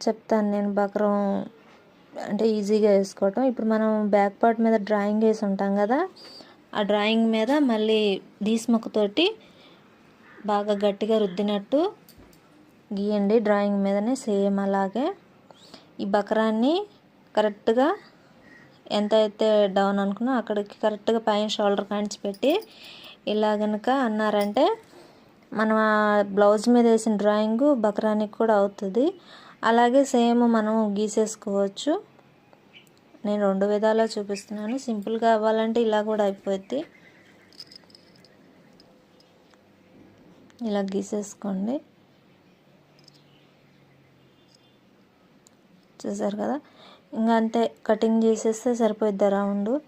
చెప్తాను నేను బక్రం అంటే ఈజీగా వేసుకోవటం. ఇప్పుడు మనం బ్యాక్ పార్ట్ మీద డ్రాయింగ్ వేసి ఉంటాం కదా ఆ డ్రాయింగ్ మీద మళ్ళీ దీస్ముక్కతోటి బాగా గట్టిగా రుద్దినట్టు గీయండి డ్రాయింగ్ మీదనే సేమ్ అలాగే. ఈ బకరాన్ని కరెక్ట్గా ఎంత అయితే డౌన్ అనుకున్నా అక్కడికి కరెక్ట్గా పైన షోల్డర్ కాంచి పెట్టి ఇలా కనుక అన్నారంటే మనం ఆ బ్లౌజ్ మీద వేసిన డ్రాయింగ్ బకరానికి కూడా అవుతుంది. అలాగే సేమ్ మనం గీసేసుకోవచ్చు. నేను రెండు విధాలా చూపిస్తున్నాను. సింపుల్గా అవ్వాలంటే ఇలా కూడా అయిపోద్ది. ఇలా గీసేసుకోండి. చూసారు కదా? ఇంకా అంతే కటింగ్ చేసేస్తే సరిపోయిద్ది రౌండ్.